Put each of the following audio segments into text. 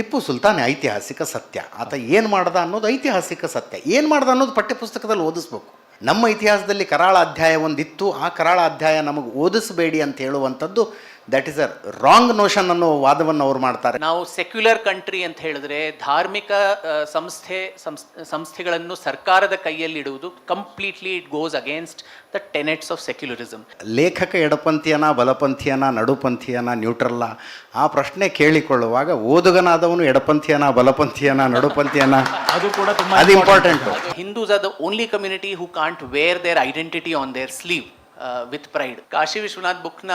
ಟಿಪ್ಪು ಸುಲ್ತಾನ್ ಐತಿಹಾಸಿಕ ಸತ್ಯ. ಆತ ಏನು ಮಾಡ್ದ ಅನ್ನೋದು ಐತಿಹಾಸಿಕ ಸತ್ಯ. ಏನು ಮಾಡ್ದ ಅನ್ನೋದು ಪಠ್ಯಪುಸ್ತಕದಲ್ಲಿ ಓದಿಸ್ಬೇಕು. ನಮ್ಮ ಇತಿಹಾಸದಲ್ಲಿ ಕರಾಳ ಅಧ್ಯಾಯ ಒಂದಿತ್ತು. ಆ ಕರಾಳ ಅಧ್ಯಾಯ ನಮಗೆ ಓದಿಸಬೇಡಿ ಅಂತ ಹೇಳುವಂಥದ್ದು that is a wrong notion ಅನ್ನೋ ವಾದವನ್ನು ಅವ್ರು ಮಾಡ್ತಾರೆ. ನಾವು ಸೆಕ್ಯುಲರ್ ಕಂಟ್ರಿ ಅಂತ ಹೇಳಿದ್ರೆ ಧಾರ್ಮಿಕ ಸಂಸ್ಥೆ ಸಂಸ್- ಸಂಸ್ಥೆಗಳನ್ನು ಸರ್ಕಾರದ ಕೈಯಲ್ಲಿಡುವುದು completely it goes against the tenets of secularism ಲೇಖಕ ಎಡಪಂಥೀಯನ ಬಲಪಂಥೀಯನ ನಡುಪಂಥೀಯನ ನ್ಯೂಟ್ರಲ್ಲ ಆ ಪ್ರಶ್ನೆ ಕೇಳಿಕೊಳ್ಳುವಾಗ ಓದುಗನಾದವನು ಎಡಪಂಥೀಯನ ಬಲಪಂಥೀಯನ ನಡುಪಂಥೀಯನ? ಅದು ಕೂಡ ಅದು important Hindus are the only community who can't wear their identity on their sleeve with pride Kashi Vishwanath ಬುಕ್ನ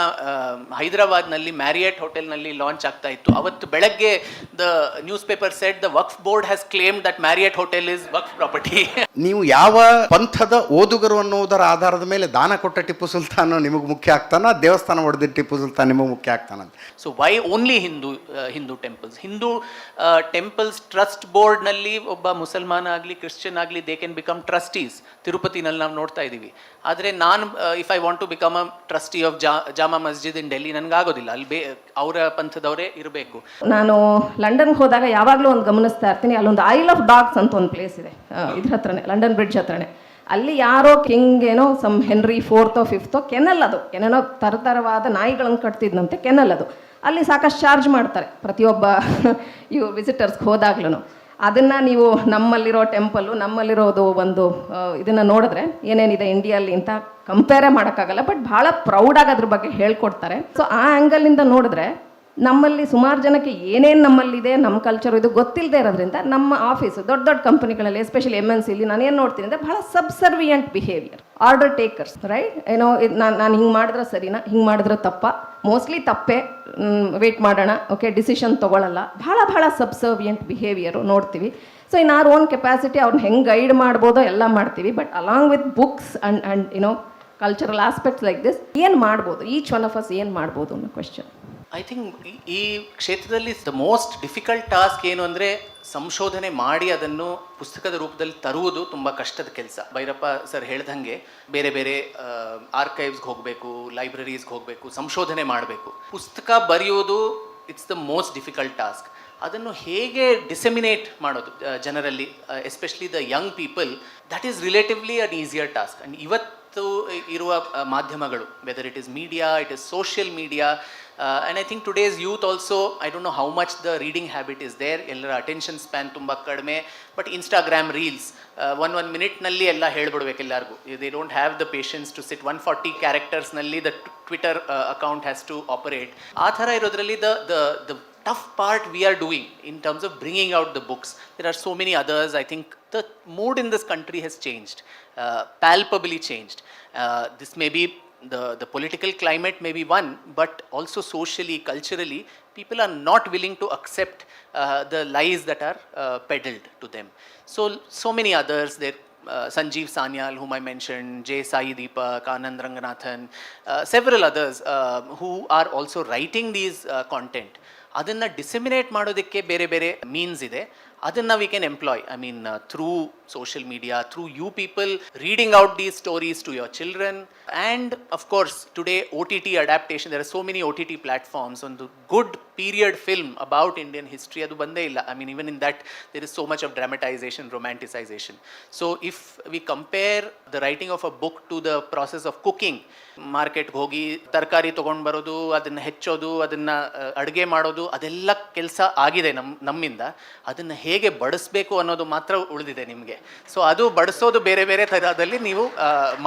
ಹೈದರಾಬಾದ್ನಲ್ಲಿ ಮ್ಯಾರಿಯಟ್ ಹೋಟೆಲ್ನಲ್ಲಿ ಲಾಂಚ್ ಆಗ್ತಾ ಇತ್ತು. ಅವತ್ತು ಬೆಳಗ್ಗೆ the news paper said the Waqf board has claim that Marriott hotel is Waqf property ನೀವು ಯಾವ ಪಂಥದ ಓದುಗರು ಅನ್ನೋದರ ಆಧಾರದ ಮೇಲೆ ದಾನ ಕೊಟ್ಟ ಟಿಪ್ಪು ಸುಲ್ತಾನ್ ನಿಮಗೆ ಮುಖ್ಯ ಆಗ್ತಾನ ದೇವಸ್ಥಾನ ಹೊಡೆದ ಟಿಪ್ಪು ಸುಲ್ತಾನ್ ನಿಮಗೆ ಮುಖ್ಯ ಆಗ್ತಾನ so why only Hindu Hindu temples Hindu temples trust ಬೋರ್ಡ್ನಲ್ಲಿ ಒಬ್ಬ ಮುಸಲ್ಮಾನ ಆಗಲಿ ಕ್ರಿಶ್ಚಿಯನ್ ಆಗಲಿ ದೇ ಕ್ಯಾನ್ ಬಿಕಮ್ ಟ್ರಸ್ಟೀಸ್ ತಿರುಪತಿನಲ್ಲಿ ನಾವು ನೋಡ್ತಾ ಇದ್ದೀವಿ ಆದರೆ ನಾನು if I want to become a trustee of ಜಾ ಜಾಮಾ ಮಸ್ಜಿದ್ ಇನ್ ಡೆಲ್ಲಿ ನನಗಾಗೋದಿಲ್ಲ. ಅಲ್ಲಿ ಬೇ, ಅವರ ಪಂಥದವರೇ ಇರಬೇಕು. ನಾನು ಲಂಡನ್ಗೆ ಹೋದಾಗ ಯಾವಾಗಲೂ ಒಂದು ಗಮನಿಸ್ತಾ ಇರ್ತೀನಿ, ಅಲ್ಲೊಂದು ಐಲ್ ಆಫ್ ಡಾಗ್ಸ್ ಅಂತ ಒಂದು ಪ್ಲೇಸ್ ಇದೆ. ಇದ್ರ ಹತ್ರನೇ ಲಂಡನ್ ಬ್ರಿಡ್ಜ್ ಹತ್ರನೇ. ಅಲ್ಲಿ ಯಾರೋ ಕಿಂಗ್ ಏನೋ ಸಮ್ ಹೆನ್ರಿ ಫೋರ್ತೋ ಫಿಫ್ತೋ ಕೆನಲ್ ಅದು. ಏನೇನೋ ತರತರವಾದ ನಾಯಿಗಳನ್ನು ಕಟ್ತಿದ್ನಂತೆ ಕೆನಲ್ ಅದು. ಅಲ್ಲಿ ಸಾಕಷ್ಟು ಚಾರ್ಜ್ ಮಾಡ್ತಾರೆ ಪ್ರತಿಯೊಬ್ಬ ಇವು ವಿಸಿಟರ್ಸ್ಗೆ ಹೋದಾಗ್ಲೂ ಅದನ್ನು ನೀವು ನಮ್ಮಲ್ಲಿರೋ ಟೆಂಪಲ್ಲು ನಮ್ಮಲ್ಲಿರೋದು ಒಂದು ಇದನ್ನು ನೋಡಿದ್ರೆ ಏನೇನಿದೆ ಇಂಡಿಯಲ್ಲಿ ಅಂತ ಕಂಪೇರೇ ಮಾಡೋಕ್ಕಾಗಲ್ಲ ಬಟ್ ಭಾಳ ಪ್ರೌಡಾಗಿ ಅದ್ರ ಬಗ್ಗೆ ಹೇಳ್ಕೊಡ್ತಾರೆ. ಸೊ ಆ ಆ್ಯಂಗಲಿಂದ ನೋಡಿದ್ರೆ ನಮ್ಮಲ್ಲಿ ಸುಮಾರು ಜನಕ್ಕೆ ಏನೇನು ನಮ್ಮಲ್ಲಿದೆ ನಮ್ಮ ಕಲ್ಚರ್ ಇದು ಗೊತ್ತಿಲ್ಲದೆ ಇರೋದ್ರಿಂದ ನಮ್ಮ ಆಫೀಸ್ ದೊಡ್ಡ ದೊಡ್ಡ ಕಂಪನಿಗಳಲ್ಲಿ ಎಸ್ಪೆಷಲಿ ಎಂ ಎನ್ ಸಿಲಿ ನಾನು ಏನು ನೋಡ್ತೀನಿ ಅಂದರೆ ಬಹಳ subservient behaviour order takers right ಏನೋ ನಾನು ನಾನು ಹಿಂಗೆ ಮಾಡಿದ್ರೆ ಸರಿನಾ, ಹಿಂಗೆ ಮಾಡಿದ್ರೆ ತಪ್ಪ? ಮೋಸ್ಟ್ಲಿ ತಪ್ಪೇ ವೇಟ್ ಮಾಡೋಣ. ಓಕೆ ಡಿಸಿಷನ್ ತೊಗೊಳ್ಳಲ್ಲ ಭಾಳ ಭಾಳ ಸಬ್ಸರ್ವಿಯಂಟ್ ಬಿಹೇವಿಯರು ನೋಡ್ತೀವಿ. So in our own capacity ಅವ್ರನ್ನ ಹೆಂಗೆ ಗೈಡ್ ಮಾಡ್ಬೋದೋ ಎಲ್ಲ ಮಾಡ್ತೀವಿ. But along with books and and you know cultural aspects like this ಏನು ಮಾಡ್ಬೋದು? ಈಚ್ ಒನ್ ಆಫ್ ಅಸ್ ಏನು ಮಾಡ್ಬೋದು ಅನ್ನೋ ಕ್ವೆಶನ್ ಐ ಥಿಂಕ್ ಈ ಕ್ಷೇತ್ರದಲ್ಲಿ ದ ಮೋಸ್ಟ್ ಡಿಫಿಕಲ್ಟ್ ಟಾಸ್ಕ್ ಏನು ಅಂದರೆ ಸಂಶೋಧನೆ ಮಾಡಿ ಅದನ್ನು ಪುಸ್ತಕದ ರೂಪದಲ್ಲಿ ತರುವುದು ತುಂಬ ಕಷ್ಟದ ಕೆಲಸ. ಭೈರಪ್ಪ ಸರ್ ಹೇಳ್ದಂಗೆ ಬೇರೆ ಬೇರೆ ಆರ್ಕೈವ್ಸ್ಗೆ ಹೋಗಬೇಕು ಲೈಬ್ರರೀಸ್ಗೆ ಹೋಗಬೇಕು, ಸಂಶೋಧನೆ ಮಾಡಬೇಕು. ಪುಸ್ತಕ ಬರೆಯೋದು it's the most difficult task ಅದನ್ನು ಹೇಗೆ ಡಿಸೆಮಿನೇಟ್ ಮಾಡೋದು ಜನರಲ್ಲಿ especially the young people that is relatively an easier task and ಇವತ್ತು ಇರುವ ಆ, ಮಾಧ್ಯಮಗಳು whether it is media it is social media and I think today's youth also I don't know how much the reading habit is there ಎಲ್ಲರ attention span ತುಂಬ ಕಡಿಮೆ but Instagram reels one one ಮಿನಿಟ್ನಲ್ಲಿ ಎಲ್ಲ ಹೇಳ್ಬಿಡ್ಬೇಕು ಎಲ್ಲರಿಗೂ. They don't have the patience to sit one forty ಕ್ಯಾರೆಕ್ಟರ್ಸ್ನಲ್ಲಿ the Twitter account has to operate ಆ ಥರ ಇರೋದ್ರಲ್ಲಿ the the tough part we are doing in terms of bringing out the books. There are so many others. I think the mood in this country has changed, uh, palpably changed. Uh, this may be the, the political climate may be one, but also socially, culturally, people are not willing to accept uh, the lies that are uh, peddled to them. So, so many others. There uh, Sanjeev Sanyal, whom I mentioned, J. Sai Deepak, Anand Ranganathan, uh, several others uh, who are also writing these uh, content. ಅದನ್ನು ಡಿಸೆಮಿನೇಟ್ ಮಾಡೋದಕ್ಕೆ ಬೇರೆ ಬೇರೆ means ಇದೆ. ಅದನ್ನು we can employ I mean through social media through you people reading out these stories to your children and of course today O T T adaptation there are so many O T T platforms ಒಂದು good period film about Indian history ಅದು ಬಂದೇ ಇಲ್ಲ. I mean even in that there is so much of dramatisation romanticisation so if we compare the writing of a book to the process of cooking ಮಾರ್ಕೆಟ್ಗೆ ಹೋಗಿ ತರಕಾರಿ ತೊಗೊಂಡು ಬರೋದು, ಅದನ್ನು ಹೆಚ್ಚೋದು, ಅದನ್ನು ಅಡುಗೆ ಮಾಡೋದು, ಅದೆಲ್ಲ ಕೆಲಸ ಆಗಿದೆ ನಮ್ಮ ನಮ್ಮಿಂದ. ಅದನ್ನು ಹೇಗೆ ಬಡಿಸ್ಬೇಕು ಅನ್ನೋದು ಮಾತ್ರ ಉಳಿದಿದೆ ನಿಮಗೆ. ಸೊ ಅದು ಬಡಿಸೋದು ಬೇರೆ ಬೇರೆ ಥರದಲ್ಲಿ ನೀವು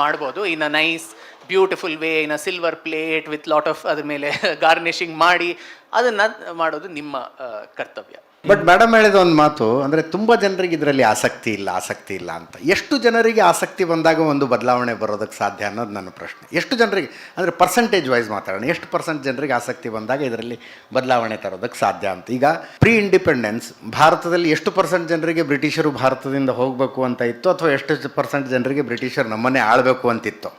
ಮಾಡ್ಬೋದು. In nice beautiful way in a silver plate with lot of ಅದ್ರ ಮೇಲೆ ಗಾರ್ನಿಷಿಂಗ್ ಮಾಡಿ, ಅದನ್ನು ಮಾಡೋದು ನಿಮ್ಮ ಕರ್ತವ್ಯ. ಬಟ್ ಮೇಡಮ್ ಹೇಳಿದ ಒಂದು ಮಾತು, ಅಂದರೆ ತುಂಬ ಜನರಿಗೆ ಇದರಲ್ಲಿ ಆಸಕ್ತಿ ಇಲ್ಲ ಆಸಕ್ತಿ ಇಲ್ಲ ಅಂತ. ಎಷ್ಟು ಜನರಿಗೆ ಆಸಕ್ತಿ ಬಂದಾಗ ಒಂದು ಬದಲಾವಣೆ ಬರೋದಕ್ಕೆ ಸಾಧ್ಯ ಅನ್ನೋದು ನನ್ನ ಪ್ರಶ್ನೆ. ಎಷ್ಟು ಜನರಿಗೆ, ಅಂದರೆ ಪರ್ಸೆಂಟೇಜ್ ವೈಸ್ ಮಾತಾಡೋಣ. ಎಷ್ಟು ಪರ್ಸೆಂಟ್ ಜನರಿಗೆ ಆಸಕ್ತಿ ಬಂದಾಗ ಇದರಲ್ಲಿ ಬದಲಾವಣೆ ತರೋದಕ್ಕೆ ಸಾಧ್ಯ ಅಂತ. ಈಗ ಪ್ರೀ ಇಂಡಿಪೆಂಡೆನ್ಸ್ ಭಾರತದಲ್ಲಿ ಎಷ್ಟು ಪರ್ಸೆಂಟ್ ಜನರಿಗೆ ಬ್ರಿಟಿಷರು ಭಾರತದಿಂದ ಹೋಗಬೇಕು ಅಂತ ಇತ್ತು, ಅಥವಾ ಎಷ್ಟು ಪರ್ಸೆಂಟ್ ಜನರಿಗೆ ಬ್ರಿಟಿಷರು ನಮ್ಮನ್ನೇ ಆಳಬೇಕು ಅಂತಿತ್ತು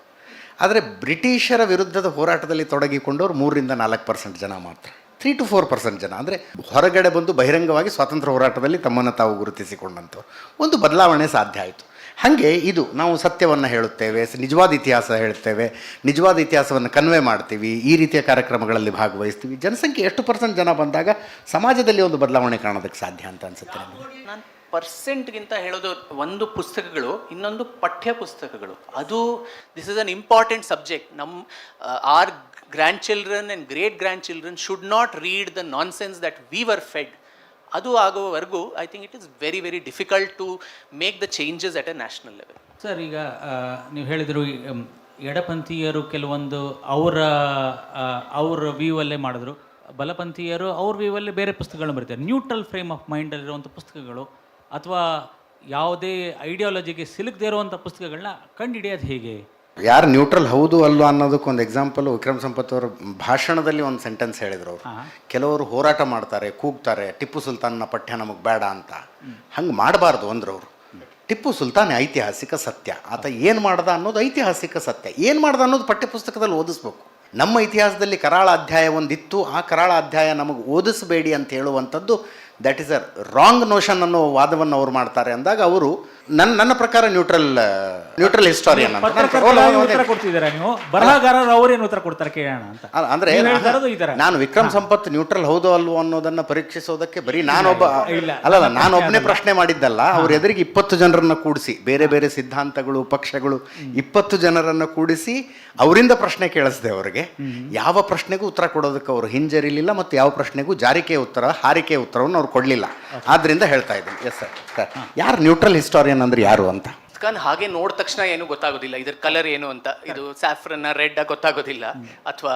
ಆದರೆ ಬ್ರಿಟಿಷರ ವಿರುದ್ಧದ ಹೋರಾಟದಲ್ಲಿ ತೊಡಗಿಕೊಂಡವ್ರು ಮೂರರಿಂದ ನಾಲ್ಕು ಪರ್ಸೆಂಟ್ ಜನ ಮಾತ್ರ. ತ್ರೀ ಟು ಫೋರ್ ಪರ್ಸೆಂಟ್ ಜನ. ಅಂದರೆ ಹೊರಗಡೆ ಬಂದು ಬಹಿರಂಗವಾಗಿ ಸ್ವಾತಂತ್ರ್ಯ ಹೋರಾಟದಲ್ಲಿ ತಮ್ಮನ್ನು ತಾವು ಗುರುತಿಸಿಕೊಂಡಂಥವ್ರು ಒಂದು ಬದಲಾವಣೆ ಸಾಧ್ಯ ಆಯಿತು. ಹಾಗೆ ಇದು ನಾವು ಸತ್ಯವನ್ನು ಹೇಳುತ್ತೇವೆ ನಿಜವಾದ ಇತಿಹಾಸ ಹೇಳ್ತೇವೆ ನಿಜವಾದ ಇತಿಹಾಸವನ್ನು ಕನ್ವೆ ಮಾಡ್ತೀವಿ, ಈ ರೀತಿಯ ಕಾರ್ಯಕ್ರಮಗಳಲ್ಲಿ ಭಾಗವಹಿಸ್ತೀವಿ. ಜನಸಂಖ್ಯೆ ಎಷ್ಟು ಪರ್ಸೆಂಟ್ ಜನ ಬಂದಾಗ ಸಮಾಜದಲ್ಲಿ ಒಂದು ಬದಲಾವಣೆ ಕಾಣೋದಕ್ಕೆ ಸಾಧ್ಯ ಅಂತ ಅನ್ಸುತ್ತೆ ನನಗೆ ನಾನು ಪರ್ಸೆಂಟ್ಗಿಂತ ಹೇಳೋದು ಒಂದು ಪುಸ್ತಕಗಳು, ಇನ್ನೊಂದು ಪಠ್ಯ ಪುಸ್ತಕಗಳು ಅದು this is an important subject ನಮ್ಮ our grandchildren and great grandchildren should not read the nonsense that we were fed ಅದು ಆಗುವವರೆಗೂ I think it is very very difficult to make the changes at a national level sir ಈಗ ನೀವು ಹೇಳಿದರು ಎಡಪಂಥೀಯರು ಕೆಲವೊಂದು ಅವರ ಅವ್ರ ವ್ಯೂವಲ್ಲೇ ಮಾಡಿದ್ರು. ಬಲಪಂಥೀಯರು ಅವ್ರ ವ್ಯೂವಲ್ಲೇ ಬೇರೆ ಪುಸ್ತಕಗಳನ್ನ ಬರೀತಾರೆ. ನ್ಯೂಟ್ರಲ್ ಫ್ರೇಮ್ ಆಫ್ ಮೈಂಡಲ್ಲಿರುವಂಥ ಪುಸ್ತಕಗಳು ಅಥವಾ ಯಾವುದೇ ಐಡಿಯಾಲಜಿಗೆ ಸಿಲುಕದೇ ಇರುವಂಥ ಪುಸ್ತಕಗಳನ್ನ ಕಂಡುಹಿಡಿಯೋದು ಹೇಗೆ? ಯಾರು ನ್ಯೂಟ್ರಲ್ ಹೌದು ಅಲ್ವಾ ಅನ್ನೋದಕ್ಕೆ ಒಂದು ಎಕ್ಸಾಂಪಲ್ ವಿಕ್ರಮ್ ಸಂಪತ್ ಅವರ ಭಾಷಣದಲ್ಲಿ ಒಂದು ಸೆಂಟೆನ್ಸ್ ಹೇಳಿದರು. ಅವರು ಕೆಲವರು ಹೋರಾಟ ಮಾಡ್ತಾರೆ ಕೂಗ್ತಾರೆ ಟಿಪ್ಪು ಸುಲ್ತಾನ್ನ ಪಠ್ಯ ನಮಗೆ ಬೇಡ ಅಂತ. ಹಂಗೆ ಮಾಡಬಾರ್ದು ಅಂದ್ರು ಅವರು. ಟಿಪ್ಪು ಸುಲ್ತಾನ್ ಐತಿಹಾಸಿಕ ಸತ್ಯ. ಆತ ಏನು ಮಾಡ್ದ ಅನ್ನೋದು ಐತಿಹಾಸಿಕ ಸತ್ಯ. ಏನು ಮಾಡ್ದ ಅನ್ನೋದು ಪಠ್ಯಪುಸ್ತಕದಲ್ಲಿ ಓದಿಸ್ಬೇಕು. ನಮ್ಮ ಇತಿಹಾಸದಲ್ಲಿ ಕರಾಳ ಅಧ್ಯಾಯ ಒಂದಿತ್ತು. ಆ ಕರಾಳ ಅಧ್ಯಾಯ ನಮಗೆ ಓದಿಸಬೇಡಿ ಅಂತ ಹೇಳುವಂಥದ್ದು that is a wrong notion ಅನ್ನೋ ವಾದವನ್ನು ಅವ್ರು ಮಾಡ್ತಾರೆ ಅಂದಾಗ ಅವರು ನನ್ನ ನನ್ನ ಪ್ರಕಾರ ನ್ಯೂಟ್ರಲ್ ನ್ಯೂಟ್ರಲ್ ಹಿಸ್ಟೋರಿಯನ್ ಅಂತ ಉತ್ತರ ಕೊಡ್ತಿದ್ದೀರಾ ನೀವು. ಬರಹಗಾರರು ಅವ್ರೇನು ಉತ್ತರ ಕೊಡ್ತಾರೆ ಕೇಳೋಣ ಅಂತ. ಅಲ್ಲ, ಅಂದ್ರೆ ನೀವು ಹೇಳ್ತಾ ಇರೋದು ಈ ಥರ. ನಾನು ವಿಕ್ರಮ್ ಸಂಪತ್ ನ್ಯೂಟ್ರಲ್ ಹೌದೋ ಅಲ್ವೋ ಅನ್ನೋದನ್ನ ಪರೀಕ್ಷಿಸೋದಕ್ಕೆ ಬರೀ ನಾನೊಬ್ಬ ಇಲ್ಲ. ಅಲ್ಲಲ್ಲ ನಾನೊಬ್ಬನೇ ಪ್ರಶ್ನೆ ಮಾಡಿದ್ದಲ್ಲ ಅವ್ರ ಎದುರಿಗೆ ಇಪ್ಪತ್ತು ಜನರನ್ನ ಕೂಡಿಸಿ ಬೇರೆ ಬೇರೆ ಸಿದ್ಧಾಂತಗಳು ಪಕ್ಷಗಳು ಇಪ್ಪತ್ತು ಜನರನ್ನ ಕೂಡಿಸಿ ಅವರಿಂದ ಪ್ರಶ್ನೆ ಕೇಳಿಸಿದೆ ಅವರಿಗೆ. ಯಾವ ಪ್ರಶ್ನೆಗೂ ಉತ್ತರ ಕೊಡೋದಕ್ಕೆ ಅವರು ಹಿಂಜರಿಲಿಲ್ಲ ಮತ್ತು ಯಾವ ಪ್ರಶ್ನೆಗೂ ಜಾರಿಕೆ ಉತ್ತರ ಹಾರಿಕೆ ಉತ್ತರವನ್ನು ಅವ್ರು ಕೊಡಲಿಲ್ಲ. ಆದ್ರಿಂದ ಹೇಳ್ತಾ ಇದ್ದೀನಿ. ಎಸ್ ಸರ್ ಯಾರು ನ್ಯೂಟ್ರಲ್ ಹಿಸ್ಟೋರಿಯನ್ ಅಂದ್ರೆ ಯಾರು ಅಂತ? ಸ್ಕನ್ ಹಾಗೆ ನೋಡಿದ ತಕ್ಷಣ ಏನು ಗೊತ್ತಾಗೋದಿಲ್ಲ. ಇದ್ರ ಕಲರ್ ಏನು ಅಂತ. ಇದು ಸ್ಯಾಫ್ರನ್ ರೆಡ್ ಗೊತ್ತಾಗೋದಿಲ್ಲ. ಅಥವಾ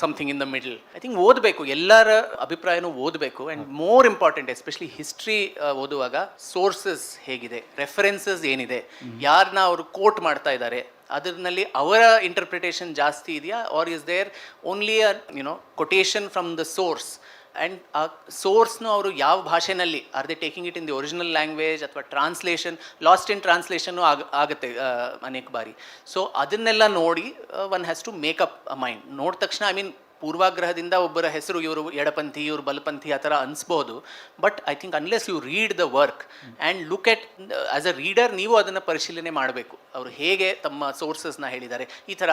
something in the middle I think ಓದಬೇಕು. ಎಲ್ಲರ ಅಭಿಪ್ರಾಯನೂ ಓದಬೇಕು. And more important especially history ಓದುವಾಗ ಸೋರ್ಸಸ್ ಹೇಗಿದೆ ರೆಫರೆನ್ಸಸ್ ಏನಿದೆ ಯಾರನ್ನ ಅವರು ಕೋಟ್ ಮಾಡ್ತಾ ಇದ್ದಾರೆ ಅದರಲ್ಲಿ ಅವರ ಇಂಟರ್ಪ್ರಿಟೇಷನ್ ಜಾಸ್ತಿ ಇದೆಯಾ? Or is there only a you know quotation from the source and ಆ ಸೋರ್ಸ್ನು ಅವರು ಯಾವ ಭಾಷೆನಲ್ಲಿ are they taking it in the original language ಅಥವಾ ಟ್ರಾನ್ಸ್ಲೇಷನ್ ಲಾಸ್ಟ್ ಇನ್ ಟ್ರಾನ್ಸ್ಲೇಷನ್ನು ಆಗ, ಆಗುತ್ತೆ ಅನೇಕ ಬಾರಿ. ಸೊ ಅದನ್ನೆಲ್ಲ ನೋಡಿ one has to make up a mind ನೋಡಿದ ತಕ್ಷಣ ಐ ಮೀನ್ ಪೂರ್ವಾಗ್ರಹದಿಂದ ಒಬ್ಬರ ಹೆಸರು ಇವರು ಎಡಪಂಥಿ ಇವರು ಬಲಪಂಥಿ ಆ ಥರ ಅನಿಸ್ಬೋದು. But I think unless you read the work and look at as a reader ನೀವು ಅದನ್ನು ಪರಿಶೀಲನೆ ಮಾಡಬೇಕು. ಅವರು ಹೇಗೆ ತಮ್ಮ ಸೋರ್ಸಸ್ನ ಹೇಳಿದ್ದಾರೆ. ಈ ಥರ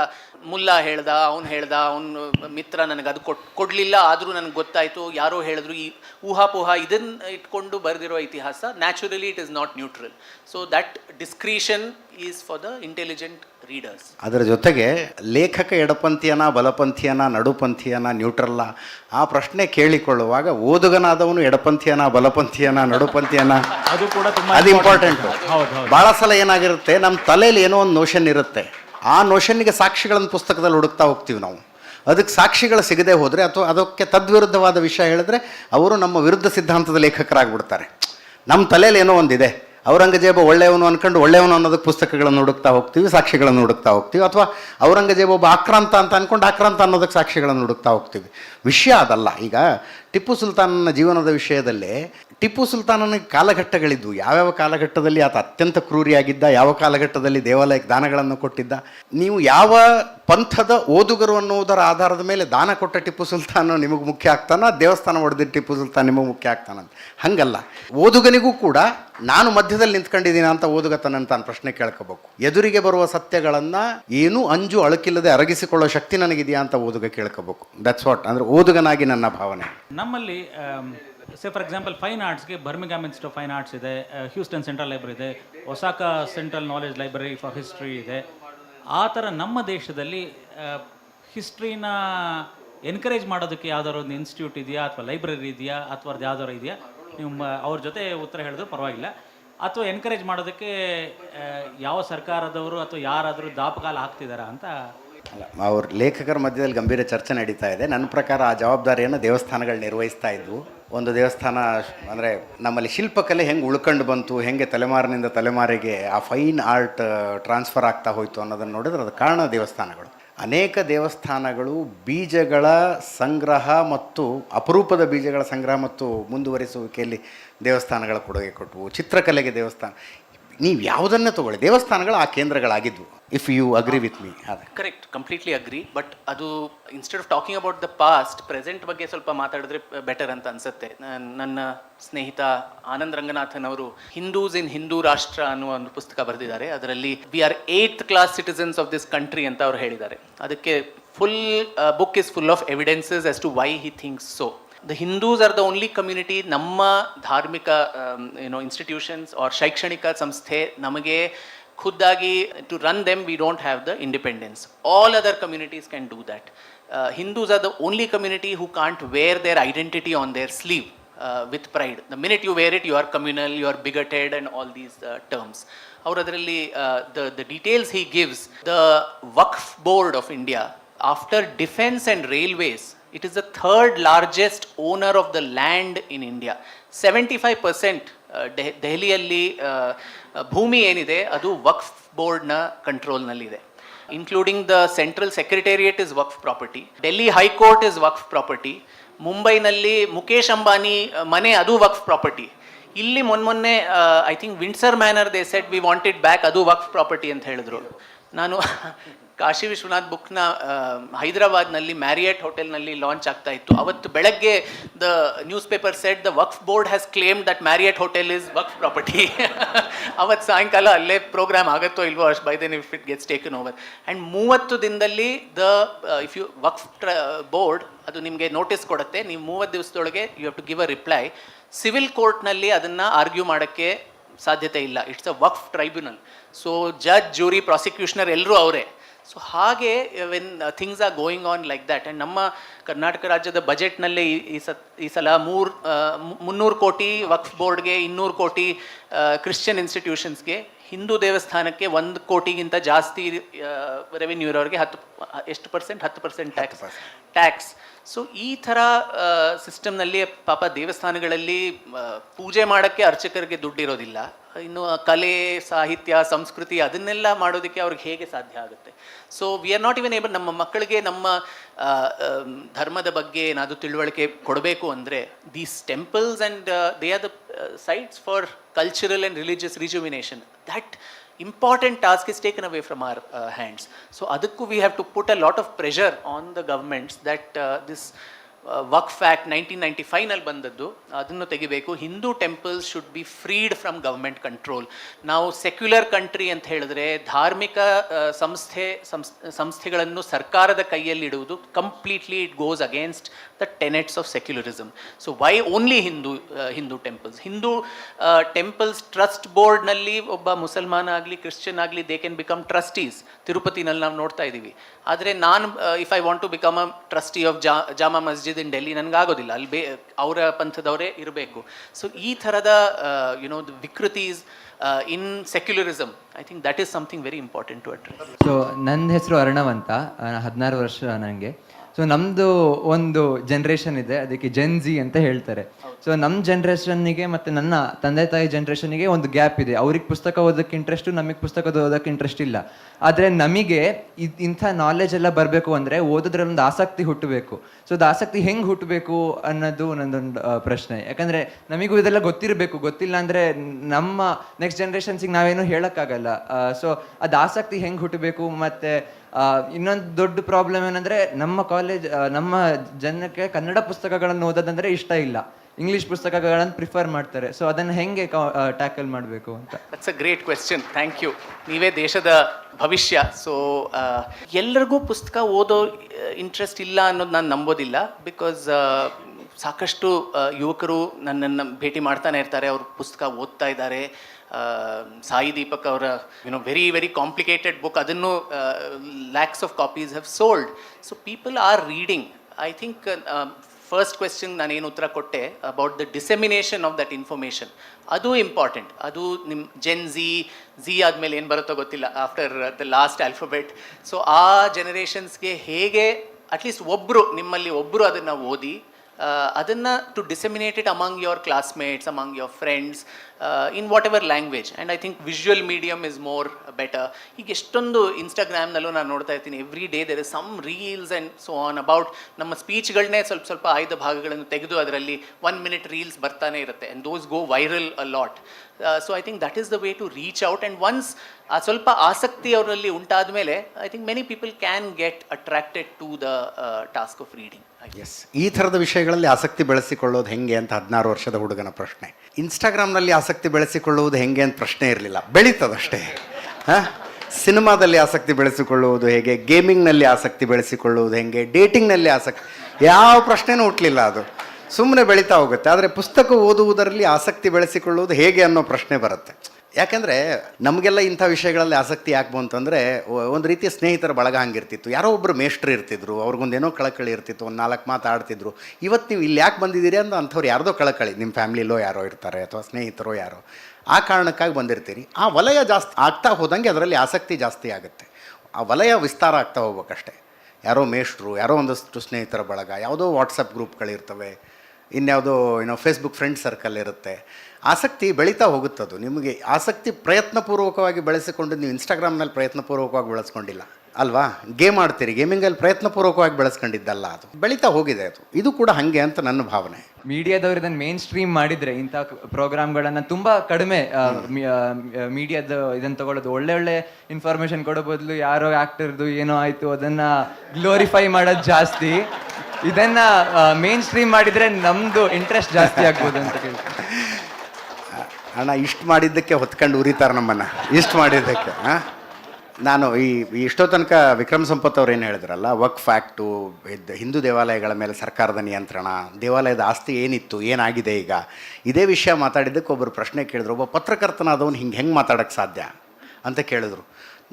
ಮುಲ್ಲಾ ಹೇಳ್ದ, ಅವ್ನು ಹೇಳ್ದ, ಅವ್ನು ಮಿತ್ರ ನನಗೆ ಅದು ಕೊಟ್, ಕೊಡಲಿಲ್ಲ, ಆದರೂ ನನಗೆ ಗೊತ್ತಾಯಿತು, ಯಾರೋ ಹೇಳಿದ್ರು, ಈ ಊಹಾಪೋಹ ಇದನ್ನು ಇಟ್ಕೊಂಡು ಬರೆದಿರೋ ಇತಿಹಾಸ naturally it is not neutral so that discretion is for the intelligent ಅದರ ಜೊತೆಗೆ ಲೇಖಕ ಎಡಪಂಥೀಯನ ಬಲಪಂಥೀಯನ ನಡುಪಂಥೀಯನ ನ್ಯೂಟ್ರಲ್ಲ ಆ ಪ್ರಶ್ನೆ ಕೇಳಿಕೊಳ್ಳುವಾಗ ಓದುಗನಾದವನು ಎಡಪಂಥೀಯನ ಬಲಪಂಥೀಯನ ನಡುಪಂಥೀಯನ? ಅದು ಕೂಡ ತುಂಬಾ ಅದು ಇಂಪಾರ್ಟೆಂಟ್ ಭಾಳ ಸಲ ಏನಾಗಿರುತ್ತೆ ನಮ್ಮ ತಲೆಯಲ್ಲಿ ಏನೋ ಒಂದು ನೋಷನ್ ಇರುತ್ತೆ. ಆ ನೋಷನ್ನಿಗೆ ಸಾಕ್ಷಿಗಳನ್ನು ಪುಸ್ತಕದಲ್ಲಿ ಹುಡುಕ್ತಾ ಹೋಗ್ತೀವಿ ನಾವು. ಅದಕ್ಕೆ ಸಾಕ್ಷಿಗಳು ಸಿಗದೆ ಹೋದರೆ ಅಥವಾ ಅದಕ್ಕೆ ತದ್ವಿರುದ್ಧವಾದ ವಿಷಯ ಹೇಳಿದ್ರೆ ಅವರು ನಮ್ಮ ವಿರುದ್ಧ ಸಿದ್ಧಾಂತದ ಲೇಖಕರಾಗಿಬಿಡ್ತಾರೆ. ನಮ್ಮ ತಲೆಯಲ್ಲಿ ಏನೋ ಒಂದಿದೆ. ಔರಂಗಜೇಬ ಒಳ್ಳೆಯವನು ಅನ್ಕೊಂಡು ಒಳ್ಳೆಯವನು ಅನ್ನೋದಕ್ಕೆ ಪುಸ್ತಕಗಳನ್ನು ಹುಡುಕ್ತಾ ಹೋಗ್ತೀವಿ, ಸಾಕ್ಷಿಗಳನ್ನು ಹುಡುಕ್ತಾ ಹೋಗ್ತೀವಿ. ಅಥವಾ ಔರಂಗಜೇಬ ಒಬ್ಬ ಆಕ್ರಾಂತ ಅಂತ ಅನ್ಕೊಂಡು ಆಕ್ರಾಂತ ಅನ್ನೋದಕ್ಕೆ ಸಾಕ್ಷಿಗಳನ್ನು ಹುಡುಕ್ತಾ ಹೋಗ್ತೀವಿ. ವಿಷಯ ಅದಲ್ಲ. ಈಗ ಟಿಪ್ಪು ಸುಲ್ತಾನನ ಜೀವನದ ವಿಷಯದಲ್ಲೇ, ಟಿಪ್ಪು ಸುಲ್ತಾನನ ಕಾಲಘಟ್ಟಗಳಿದ್ವು. ಯಾವ್ಯಾವ ಕಾಲಘಟ್ಟದಲ್ಲಿ ಆತ ಅತ್ಯಂತ ಕ್ರೂರಿಯಾಗಿದ್ದ, ಯಾವ ಕಾಲಘಟ್ಟದಲ್ಲಿ ದೇವಾಲಯಕ್ಕೆ ದಾನಗಳನ್ನು ಕೊಟ್ಟಿದ್ದ. ನೀವು ಯಾವ ಪಂಥದ ಓದುಗರು ಅನ್ನುವುದರ ಆಧಾರದ ಮೇಲೆ ದಾನ ಕೊಟ್ಟ ಟಿಪ್ಪು ಸುಲ್ತಾನ ನಿಮಗೆ ಮುಖ್ಯ ಆಗ್ತಾನ ದೇವಸ್ಥಾನ ಹೊಡೆದಿದ್ದ ಟಿಪ್ಪು ಸುಲ್ತಾನ್ ನಿಮಗೆ ಮುಖ್ಯ ಆಗ್ತಾನಂತ. ಹಂಗಲ್ಲ. ಓದುಗನಿಗೂ ಕೂಡ ನಾನು ಮಧ್ಯದಲ್ಲಿ ನಿಂತ್ಕೊಂಡಿದ್ದೀನಿ ಅಂತ ಓದುಗ ತನ್ನ ತಾನು ಪ್ರಶ್ನೆ ಕೇಳ್ಕೋಬೇಕು. ಎದುರಿಗೆ ಬರುವ ಸತ್ಯಗಳನ್ನು ಏನೂ ಅಂಜು ಅಳಕಿಲ್ಲದೆ ಅರಗಿಸಿಕೊಳ್ಳೋ ಶಕ್ತಿ ನನಗಿದೆಯಾ ಅಂತ ಓದುಗ ಕೇಳ್ಕೋಬೇಕು. ದಟ್ಸ್ ವಾಟ್ ಅಂದರೆ ಓದುಗನಾಗಿ ನನ್ನ ಭಾವನೆ. ನಮ್ಮಲ್ಲಿ say for example fine ಆರ್ಟ್ಸ್ಗೆ Birmingham Institute of Fine Arts ಇದೆ ಹ್ಯೂಸ್ಟನ್ ಸೆಂಟ್ರಲ್ ಲೈಬ್ರರಿ ಇದೆ Osaka central knowledge library for history ಇದೆ. ಆ ಥರ ನಮ್ಮ ದೇಶದಲ್ಲಿ ಹಿಸ್ಟ್ರಿನ ಎನ್ಕರೇಜ್ ಮಾಡೋದಕ್ಕೆ ಯಾವ್ದಾದ್ರು ಒಂದು ಇನ್ಸ್ಟಿಟ್ಯೂಟ್ ಇದೆಯಾ ಅಥವಾ ಲೈಬ್ರರಿ ಇದೆಯಾ ಅಥವಾ ಅದು ಯಾವ್ದಾರು ಇದೆಯಾ ನಿಮ್ಮ ಅವ್ರ ಜೊತೆ ಉತ್ತರ ಹೇಳಿದ್ರು ಪರವಾಗಿಲ್ಲ. ಅಥವಾ ಎನ್ಕರೇಜ್ ಮಾಡೋದಕ್ಕೆ ಯಾವ ಸರ್ಕಾರದವರು ಅಥವಾ ಯಾರಾದರೂ ದಾಪಕಾಲ ಹಾಕ್ತಿದ್ದಾರಾ ಅಂತ ಅಲ್ಲ, ಅವ್ರ ಲೇಖಕರ ಮಧ್ಯದಲ್ಲಿ ಗಂಭೀರ ಚರ್ಚೆ ನಡೀತಾ ಇದೆ. ನನ್ನ ಪ್ರಕಾರ ಆ ಜವಾಬ್ದಾರಿಯನ್ನು ದೇವಸ್ಥಾನಗಳು ನಿರ್ವಹಿಸ್ತಾ ಇದ್ವು. ಒಂದು ದೇವಸ್ಥಾನ, ಅಂದರೆ ನಮ್ಮಲ್ಲಿ ಶಿಲ್ಪಕಲೆ ಹೆಂಗೆ ಉಳ್ಕೊಂಡು ಬಂತು, ಹೆಂಗೆ ತಲೆಮಾರಿನಿಂದ ತಲೆಮಾರಿಗೆ ಆ ಫೈನ್ ಆರ್ಟ್ ಟ್ರಾನ್ಸ್ಫರ್ ಆಗ್ತಾ ಹೋಯಿತು ಅನ್ನೋದನ್ನು ನೋಡಿದ್ರೆ ಅದು ಕಾರಣ ದೇವಸ್ಥಾನಗಳು. ಅನೇಕ ದೇವಸ್ಥಾನಗಳು ಬೀಜಗಳ ಸಂಗ್ರಹ ಮತ್ತು ಅಪರೂಪದ ಬೀಜಗಳ ಸಂಗ್ರಹ ಮತ್ತು ಮುಂದುವರಿಸುವಿಕೆಯಲ್ಲಿ ದೇವಸ್ಥಾನಗಳ ಕೊಡುಗೆ ಕೊಟ್ಟವು ಚಿತ್ರಕಲೆಗೆ ದೇವಸ್ಥಾನ. ನೀವು ಯಾವುದನ್ನೇ ತಗೊಳ್ಳಿ. ದೇವಸ್ಥಾನಗಳು ಆ ಕೇಂದ್ರಗಳಾಗಿದ್ವು. If you agree with me correct completely agree but ಅದು instead of talking about the past present ಬಗ್ಗೆ ಸ್ವಲ್ಪ ಮಾತಾಡಿದ್ರೆ ಬೆಟರ್ ಅಂತ ಅನ್ಸುತ್ತೆ. ನನ್ನ ಸ್ನೇಹಿತ ಆನಂದ್ ರಂಗನಾಥನ್ ಅವರು ಹಿಂದೂಸ್ ಇನ್ ಹಿಂದೂ ರಾಷ್ಟ್ರ ಅನ್ನುವ ಒಂದು ಪುಸ್ತಕ ಬರೆದಿದ್ದಾರೆ. ಅದರಲ್ಲಿ we are eighth class citizens of this country ಅಂತ ಅವ್ರು ಹೇಳಿದ್ದಾರೆ. ಅದಕ್ಕೆ full book is full of evidences as to why he thinks so the Hindus are the only community ನಮ್ಮ ಧಾರ್ಮಿಕ ಏನೋ ಇನ್ಸ್ಟಿಟ್ಯೂಷನ್ಸ್ ಆರ್ ಶೈಕ್ಷಣಿಕ ಸಂಸ್ಥೆ ನಮಗೆ ಖುದ್ದಾಗಿ to run them we don't have the independence all other communities can do that Hindus are the only community who can't wear their identity on their sleeve with pride the minute you wear it you are communal you are bigoted and all these terms ಅವ್ರು ಅದರಲ್ಲಿ the the details he gives the Waqf board of India after defence and railways it is the third largest owner of the land in India. Seventy five percent ದೆಹಲಿಯಲ್ಲಿ ಭೂಮಿ ಏನಿದೆ, ಅದು ವಕ್ಫ್ ಬೋರ್ಡ್ನ ಕಂಟ್ರೋಲ್ನಲ್ಲಿದೆ including the central secretariat is waqf property Delhi high court is waqf property ಮುಂಬೈನಲ್ಲಿ ಮುಖೇಶ್ ಅಂಬಾನಿ ಮನೆ ಅದು ವಕ್ಫ್ property ಇಲ್ಲಿ ಮೊನ್ನೆ I think Windsor Manor they said we wanted back ಅದು ವಕ್ಫ್ ಪ್ರಾಪರ್ಟಿ ಅಂತ ಹೇಳಿದ್ರು. ನಾನು ಕಾಶಿ ವಿಶ್ವನಾಥ್ ಬುಕ್ನ ಹೈದರಾಬಾದ್ನಲ್ಲಿ ಮ್ಯಾರಿಯಟ್ ಹೋಟೆಲ್ನಲ್ಲಿ ಲಾಂಚ್ ಆಗ್ತಾ ಇತ್ತು. ಅವತ್ತು ಬೆಳಗ್ಗೆ the newspaper said the Waqf board has claim that Marriott hotel is Waqf property. ಅವತ್ತು ಸಾಯಂಕಾಲ ಅಲ್ಲೇ ಪ್ರೋಗ್ರಾಮ್ ಆಗುತ್ತೋ ಇಲ್ವೋ ಅಷ್ಟು by then if it gets taken over. And ಮೂವತ್ತು ದಿನದಲ್ಲಿ ದ ಇಫ್ ಯು, ವಕ್ಫ್ ಟ್ರ, ಬೋರ್ಡ್ ಅದು ನಿಮಗೆ ನೋಟಿಸ್ ಕೊಡುತ್ತೆ. ನೀವು ಮೂವತ್ತು ದಿವಸದೊಳಗೆ you have to give a reply. Civil ಕೋರ್ಟ್ನಲ್ಲಿ ಅದನ್ನು ಆರ್ಗ್ಯೂ ಮಾಡೋಕ್ಕೆ ಸಾಧ್ಯತೆ ಇಲ್ಲ. It's a Waqf tribunal. So, judge, jury, prosecutioner ಎಲ್ಲರೂ ಅವರೇ. ಸೊ ಹಾಗೆ when things are going on like that and ನಮ್ಮ ಕರ್ನಾಟಕ ರಾಜ್ಯದ ಬಜೆಟ್ನಲ್ಲೇ ಈ ಈ ಸತ್ ಈ ಸಲ ಮೂರು ಮುನ್ನೂರು ಕೋಟಿ ವಕ್ಫ್ ಬೋರ್ಡ್ಗೆ ಇನ್ನೂರು ಕೋಟಿ ಕ್ರಿಶ್ಚಿಯನ್ ಇನ್ಸ್ಟಿಟ್ಯೂಷನ್ಸ್ಗೆ ಹಿಂದೂ ದೇವಸ್ಥಾನಕ್ಕೆ ಒಂದು ಕೋಟಿಗಿಂತ ಜಾಸ್ತಿ ರೆವೆನ್ಯೂ ಇರೋರಿಗೆ ಹತ್ತು ಎಷ್ಟು ಪರ್ಸೆಂಟ್ ಹತ್ತು ಪರ್ಸೆಂಟ್ ಟ್ಯಾಕ್ಸ್ ಟ್ಯಾಕ್ಸ್ ಸೊ ಈ ಥರ ಸಿಸ್ಟಮ್ನಲ್ಲಿ ಪಾಪ ದೇವಸ್ಥಾನಗಳಲ್ಲಿ ಪೂಜೆ ಮಾಡೋಕ್ಕೆ ಅರ್ಚಕರಿಗೆ ದುಡ್ಡಿರೋದಿಲ್ಲ. ಇನ್ನು ಕಲೆ, ಸಾಹಿತ್ಯ, ಸಂಸ್ಕೃತಿ ಅದನ್ನೆಲ್ಲ ಮಾಡೋದಕ್ಕೆ ಅವ್ರಿಗೆ ಹೇಗೆ ಸಾಧ್ಯ ಆಗುತ್ತೆ? So we are not even able ನಮ್ಮ ಮಕ್ಕಳಿಗೆ ನಮ್ಮ ಧರ್ಮದ ಬಗ್ಗೆ ಏನಾದರೂ ತಿಳುವಳಿಕೆ ಕೊಡಬೇಕು ಅಂದರೆ these temples and they are the sites for cultural and religious rejuvenation that important task is taken away from our uh, hands. So, adukku we have to put a lot of pressure on the governments that uh, this uh, Waqf Act 1995 ನಲ್ಲಿ ಬಂದದ್ದು ಅದನ್ನು ತೆಗಿಬೇಕು. Hindu temples should be freed from government control ನಾವು secular country ಅಂತ ಹೇಳಿದ್ರೆ ಧಾರ್ಮಿಕ ಸಂಸ್ಥೆ ಸಂಸ್ಥೆಗಳನ್ನು ಸರ್ಕಾರದ ಕೈಯಲ್ಲಿ ಇಡುವುದು completely it goes against the tenets of secularism so why only Hindu Hindu temples Hindu temples trust ಬೋರ್ಡ್ನಲ್ಲಿ ಒಬ್ಬ ಮುಸಲ್ಮಾನ ಆಗಲಿ ಕ್ರಿಶ್ಚಿಯನ್ ಆಗಲಿ ದೇ ಕ್ಯಾನ್ ಬಿಕಮ್ ಟ್ರಸ್ಟೀಸ್ ತಿರುಪತಿನಲ್ಲಿ ನಾವು ನೋಡ್ತಾ ಇದ್ದೀವಿ ಆದರೆ ನಾನು if I want to become a trustee of ಜಾ ಜಾಮಾ ಮಸ್ಜಿದ್ ಇನ್ ಡೆಲ್ಲಿ ನನಗಾಗೋದಿಲ್ಲ. ಅಲ್ಲಿ ಬೇ, ಅವರ ಪಂಥದವರೇ ಇರಬೇಕು. ಸೊ ಈ ಥರದ you know the ವಿಕೃತೀಸ್ in secularism I think that is something very important to ಅಟ್ರಿ so ನನ್ನ ಹೆಸರು ಅರ್ಣವ್ ಅಂತ ಹದಿನಾರು ವರ್ಷ ನನಗೆ. ಸೊ ನಮ್ಮದು ಒಂದು ಜನ್ರೇಷನ್ ಇದೆ, ಅದಕ್ಕೆ ಜೆನ್ಜಿ ಅಂತ ಹೇಳ್ತಾರೆ. ಸೊ ನಮ್ಮ ಜನ್ರೇಷನ್ನಿಗೆ ಮತ್ತು ನನ್ನ ತಂದೆ ತಾಯಿ ಜನ್ರೇಷನ್ನಿಗೆ ಒಂದು ಗ್ಯಾಪ್ ಇದೆ. ಅವ್ರಿಗೆ ಪುಸ್ತಕ ಓದೋಕ್ಕೆ ಇಂಟ್ರೆಸ್ಟು ನಮಗೆ ಪುಸ್ತಕ ಓದೋಕ್ಕೆ ಇಂಟ್ರೆಸ್ಟ್ ಇಲ್ಲ. ಆದರೆ ನಮಗೆ ಇದು ಇಂಥ ನಾಲೆಜ್ ಎಲ್ಲ ಬರಬೇಕು ಅಂದರೆ ಓದೋದ್ರಲ್ಲಿ ಒಂದು ಆಸಕ್ತಿ ಹುಟ್ಟಬೇಕು. ಸೊ ಅದು ಆಸಕ್ತಿ ಹೆಂಗೆ ಹುಟ್ಟಬೇಕು ಅನ್ನೋದು ನನ್ನದೊಂದು ಪ್ರಶ್ನೆ. ಯಾಕಂದರೆ ನಮಗೂ ಇದೆಲ್ಲ ಗೊತ್ತಿರಬೇಕು. ಗೊತ್ತಿಲ್ಲ ಅಂದರೆ ನಮ್ಮ ನೆಕ್ಸ್ಟ್ ಜನ್ರೇಷನ್ಸಿಗೆ ನಾವೇನು ಹೇಳೋಕ್ಕಾಗಲ್ಲ. ಸೊ ಅದು ಆಸಕ್ತಿ ಹೆಂಗೆ ಹುಟ್ಟಬೇಕು ಮತ್ತು ಇನ್ನೊಂದು ದೊಡ್ಡ ಪ್ರಾಬ್ಲಮ್ ಏನಂದರೆ ನಮ್ಮ ಕಾಲೇಜ್ ನಮ್ಮ ಜನಕ್ಕೆ ಕನ್ನಡ ಪುಸ್ತಕಗಳನ್ನು ಓದೋದಂದರೆ ಇಷ್ಟ ಇಲ್ಲ. ಇಂಗ್ಲಿಷ್ ಪುಸ್ತಕಗಳನ್ನು ಪ್ರಿಫರ್ ಮಾಡ್ತಾರೆ. ಸೊ ಅದನ್ನು ಹೆಂಗೆ ಟ್ಯಾಕಲ್ ಮಾಡಬೇಕು ಅಂತ. It's a great question thank you ನೀವೇ ದೇಶದ ಭವಿಷ್ಯ. ಸೊ ಎಲ್ಲರಿಗೂ ಪುಸ್ತಕ ಓದೋ ಇಂಟ್ರೆಸ್ಟ್ ಇಲ್ಲ ಅನ್ನೋದು ನಾನು ನಂಬೋದಿಲ್ಲ ಬಿಕಾಸ್ ಸಾಕಷ್ಟು ಯುವಕರು ನನ್ನನ್ನು ಭೇಟಿ ಮಾಡ್ತಾನೆ ಇರ್ತಾರೆ. ಅವರು ಪುಸ್ತಕ ಓದ್ತಾ ಇದ್ದಾರೆ. ಸಾಯಿ ದೀಪಕ್ ಅವರ you know very very complicated book ಅದನ್ನು lakhs of copies have sold so people are reading I think first question ಏನು ಉತ್ತರ ಕೊಟ್ಟೆ about the dissemination of that information ಅದು ಇಂಪಾರ್ಟೆಂಟ್ ಅದು ನಿಮ್ಮ ಜೆನ್ ಝಿ ಝಿ ಆದಮೇಲೆ ಏನು ಬರುತ್ತೋ ಗೊತ್ತಿಲ್ಲ after the last alphabet so ಆ ಜನರೇಷನ್ಸ್ಗೆ ಹೇಗೆ ಅಟ್ಲೀಸ್ಟ್ ಒಬ್ಬರು ನಿಮ್ಮಲ್ಲಿ ಒಬ್ಬರು ಅದನ್ನು ಓದಿ ಅದನ್ನು to disseminate it among your classmates among your friends in whatever language and I think visual medium is more better ಈಗ ಎಷ್ಟೊಂದು ಇನ್ಸ್ಟಾಗ್ರಾಮ್ನಲ್ಲೂ ನಾನು ನೋಡ್ತಾ ಇರ್ತೀನಿ. Every day there is some reels and so on about ನಮ್ಮ ಸ್ಪೀಚ್ಗಳನ್ನೇ ಸ್ವಲ್ಪ ಸ್ವಲ್ಪ ಆಯ್ದ ಭಾಗಗಳನ್ನು ತೆಗೆದು ಅದರಲ್ಲಿ ಒನ್ ಮಿನಿಟ್ ರೀಲ್ಸ್ ಬರ್ತಾನೆ ಇರುತ್ತೆ. And those go viral a lot so I think that is the way to reach out and once ಆ ಸ್ವಲ್ಪ ಆಸಕ್ತಿ ಅವರಲ್ಲಿ ಉಂಟಾದ ಮೇಲೆ I think many people can get attracted to the task of reading as ಈ ಥರದ ವಿಷಯಗಳಲ್ಲಿ ಆಸಕ್ತಿ ಬೆಳೆಸಿಕೊಳ್ಳೋದು ಹೆಂಗೆ ಅಂತ ಹದಿನಾರು ವರ್ಷದ ಹುಡುಗನ ಪ್ರಶ್ನೆ. ಇನ್ಸ್ಟಾಗ್ರಾಮ್ನಲ್ಲಿ ಆಸಕ್ತಿ ಬೆಳೆಸಿಕೊಳ್ಳುವುದು ಹೆಂಗೆ ಅಂತ ಪ್ರಶ್ನೆ ಇರಲಿಲ್ಲ. ಬೆಳೀತದಷ್ಟೇ. ಹಾಂ? ಸಿನಿಮಾದಲ್ಲಿ ಆಸಕ್ತಿ ಬೆಳೆಸಿಕೊಳ್ಳುವುದು ಹೇಗೆ? ಗೇಮಿಂಗ್ನಲ್ಲಿ ಆಸಕ್ತಿ ಬೆಳೆಸಿಕೊಳ್ಳುವುದು ಹೆಂಗೆ? ಡೇಟಿಂಗ್ನಲ್ಲಿ ಆಸಕ್ತಿ. ಯಾವ ಪ್ರಶ್ನೆನೂ ಹುಟ್ಟಲಿಲ್ಲ ಅದು. ಸುಮ್ಮನೆ ಬೆಳೀತಾ ಹೋಗುತ್ತೆ. ಆದರೆ ಪುಸ್ತಕ ಓದುವುದರಲ್ಲಿ ಆಸಕ್ತಿ ಬೆಳೆಸಿಕೊಳ್ಳುವುದು ಹೇಗೆ ಅನ್ನೋ ಪ್ರಶ್ನೆ ಬರುತ್ತೆ. ಯಾಕಂದರೆ ನಮಗೆಲ್ಲ ಇಂಥ ವಿಷಯಗಳಲ್ಲಿ ಆಸಕ್ತಿ ಯಾಕೆ ಬಂತು ಒಂದು ರೀತಿಯ ಸ್ನೇಹಿತರ ಬಳಗ ಹಂಗಿರ್ತಿತ್ತು. ಯಾರೋ ಒಬ್ಬರು ಮೇಷ್ಟ್ರು ಇರ್ತಿದ್ರು, ಅವ್ರಿಗೊಂದೇನೋ ಕಳಕಳಿ ಇರ್ತಿತ್ತು, ಒಂದು ನಾಲ್ಕು ಮಾತು ಆಡ್ತಿದ್ರು. ಇವತ್ತು ನೀವು ಇಲ್ಲಿ ಯಾಕೆ ಬಂದಿದ್ದೀರಿ ಅಂತ ಅಂಥವ್ರು ಯಾರ್ದೋ ಕಳಕಳಿ ನಿಮ್ಮ ಫ್ಯಾಮಿಲಿಲೋ ಯಾರೋ ಇರ್ತಾರೆ ಅಥವಾ ಸ್ನೇಹಿತರೋ ಯಾರೋ. ಆ ಕಾರಣಕ್ಕಾಗಿ ಬಂದಿರ್ತೀರಿ. ಆ ವಲಯ ಜಾಸ್ತಿ ಆಗ್ತಾ ಹೋದಂಗೆ ಅದರಲ್ಲಿ ಆಸಕ್ತಿ ಜಾಸ್ತಿ ಆಗುತ್ತೆ. ಆ ವಲಯ ವಿಸ್ತಾರ ಆಗ್ತಾ ಹೋಗ್ಬೇಕಷ್ಟೆ. ಯಾರೋ ಮೇಷ್ಟ್ರು, ಯಾರೋ ಒಂದಷ್ಟು ಸ್ನೇಹಿತರ ಬಳಗ, ಯಾವುದೋ ವಾಟ್ಸಪ್ ಗ್ರೂಪ್ಗಳಿರ್ತವೆ, ಇನ್ಯಾವುದೋ, ಏನೋ ಫೇಸ್ಬುಕ್ ಫ್ರೆಂಡ್ ಸರ್ಕಲ್ ಇರುತ್ತೆ. ಆಸಕ್ತಿ ಬೆಳೀತಾ ಹೋಗುತ್ತದು. ನಿಮಗೆ ಆಸಕ್ತಿ ಪ್ರಯತ್ನಪೂರ್ವಕವಾಗಿ ಬೆಳೆಸಿಕೊಂಡು ನೀವು ಇನ್ಸ್ಟಾಗ್ರಾಮ್ನಲ್ಲಿ ಪ್ರಯತ್ನಪೂರ್ವಕವಾಗಿ ಬೆಳೆಸ್ಕೊಂಡಿಲ್ಲ. ಅಲ್ವಾ? ಗೇಮ್ ಆಡ್ತೀರಿ ಗೇಮಿಂಗಲ್ಲಿ ಪ್ರಯತ್ನಪೂರ್ವಕವಾಗಿ ಬೆಳೆಸ್ಕೊಂಡಿದ್ದಲ್ಲ ಅದು. ಬೆಳೀತಾ ಹೋಗಿದೆ ಅದು. ಇದು ಕೂಡ ಹಾಗೆ ಅಂತ ನನ್ನ ಭಾವನೆ. ಮೀಡಿಯಾದವರು ಇದನ್ನು ಮೇನ್ ಸ್ಟ್ರೀಮ್ ಮಾಡಿದರೆ ಇಂಥ ಪ್ರೋಗ್ರಾಮ್ಗಳನ್ನು ತುಂಬ ಕಡಿಮೆ ಮೀಡಿಯಾದ ಇದನ್ನು ತಗೊಳ್ಳೋದು. ಒಳ್ಳೆ ಒಳ್ಳೆ ಇನ್ಫಾರ್ಮೇಷನ್ ಕೊಡೋ ಬದಲು ಯಾರೋ ಆ್ಯಕ್ಟರ್ದು ಏನೋ ಆಯಿತು ಅದನ್ನು ಗ್ಲೋರಿಫೈ ಮಾಡೋದು ಜಾಸ್ತಿ. ಇದನ್ನು ಮೇನ್ ಸ್ಟ್ರೀಮ್ ಮಾಡಿದರೆ ನಮ್ಮದು ಇಂಟ್ರೆಸ್ಟ್ ಜಾಸ್ತಿ ಆಗ್ಬೋದು ಅಂತ ಕೇಳ್ತೀನಿ. ಅಣ್ಣ, ಇಷ್ಟು ಮಾಡಿದ್ದಕ್ಕೆ ಹೊತ್ಕೊಂಡು ಉರಿತಾರೆ ನಮ್ಮನ್ನು. ಇಷ್ಟು ಮಾಡಿದ್ದಕ್ಕೆ ನಾನು ಈ ಇಷ್ಟೋ ತನಕ ವಿಕ್ರಮ್ ಸಂಪತ್ ಅವ್ರು ಏನು ಹೇಳಿದ್ರಲ್ಲ, ವಕ್ ಫ್ಯಾಕ್ಟು ಹಿಂದೂ ದೇವಾಲಯಗಳ ಮೇಲೆ ಸರ್ಕಾರದ ನಿಯಂತ್ರಣ, ದೇವಾಲಯದ ಆಸ್ತಿ ಏನಿತ್ತು, ಏನಾಗಿದೆ ಈಗ, ಇದೇ ವಿಷಯ ಮಾತಾಡಿದ್ದಕ್ಕೆ ಒಬ್ಬರು ಪ್ರಶ್ನೆ ಕೇಳಿದ್ರು, ಒಬ್ಬ ಪತ್ರಕರ್ತನಾದವನು ಹಿಂಗೆ ಹೆಂಗೆ ಮಾತಾಡೋಕ್ಕೆ ಸಾಧ್ಯ ಅಂತ ಕೇಳಿದ್ರು.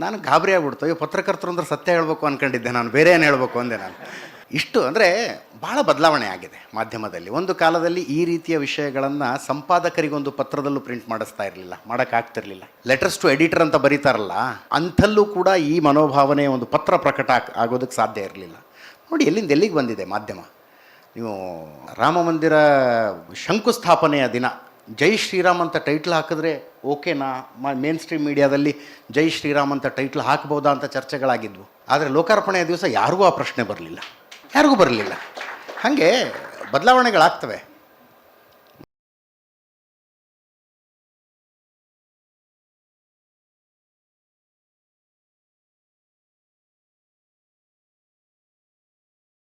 ನಾನು ಗಾಬರಿ ಆಗ್ಬಿಡ್ತು, ಅಯ್ಯೋ ಪತ್ರಕರ್ತರು ಅಂದ್ರೆ ಸತ್ಯ ಹೇಳಬೇಕು ಅಂದ್ಕೊಂಡಿದ್ದೆ ನಾನು, ಬೇರೆ ಏನು ಹೇಳಬೇಕು ಅಂದೆ ನಾನು. ಇಷ್ಟು ಅಂದರೆ ಭಾಳ ಬದಲಾವಣೆ ಆಗಿದೆ ಮಾಧ್ಯಮದಲ್ಲಿ. ಒಂದು ಕಾಲದಲ್ಲಿ ಈ ರೀತಿಯ ವಿಷಯಗಳನ್ನು ಸಂಪಾದಕರಿಗೊಂದು ಪತ್ರದಲ್ಲೂ ಪ್ರಿಂಟ್ ಮಾಡಿಸ್ತಾ ಇರಲಿಲ್ಲ ಮಾಡೋಕ್ಕಾಗ್ತಿರ್ಲಿಲ್ಲ ಲೆಟರ್ಸ್ ಟು ಎಡಿಟರ್ ಅಂತ ಬರೀತಾರಲ್ಲ, ಅಂಥಲ್ಲೂ ಕೂಡ ಈ ಮನೋಭಾವನೆ ಒಂದು ಪತ್ರ ಪ್ರಕಟ ಆಗೋದಕ್ಕೆ ಸಾಧ್ಯ ಇರಲಿಲ್ಲ. ನೋಡಿ, ಎಲ್ಲಿಂದ ಎಲ್ಲಿಗೆ ಬಂದಿದೆ ಮಾಧ್ಯಮ? ನೀವು ರಾಮ ಮಂದಿರ ಶಂಕುಸ್ಥಾಪನೆಯ ದಿನ, ಜೈ ಶ್ರೀರಾಮ್ ಅಂತ ಟೈಟ್ಲ್ ಹಾಕಿದ್ರೆ ಓಕೆನಾ? ಮೇನ್ ಸ್ಟ್ರೀಮ್ ಮೀಡಿಯಾದಲ್ಲಿ ಜೈ ಶ್ರೀರಾಮ್ ಅಂತ ಟೈಟ್ಲ್ ಹಾಕ್ಬೋದಾ ಅಂತ ಚರ್ಚೆಗಳಾಗಿದ್ವು. ಆದರೆ ಲೋಕಾರ್ಪಣೆಯ ದಿವಸ ಯಾರಿಗೂ ಆ ಪ್ರಶ್ನೆ ಬರಲಿಲ್ಲ. ಯಾರಿಗೂ ಬರಲಿಲ್ಲ. ಹಾಗೆ ಬದಲಾವಣೆಗಳಾಗ್ತವೆ.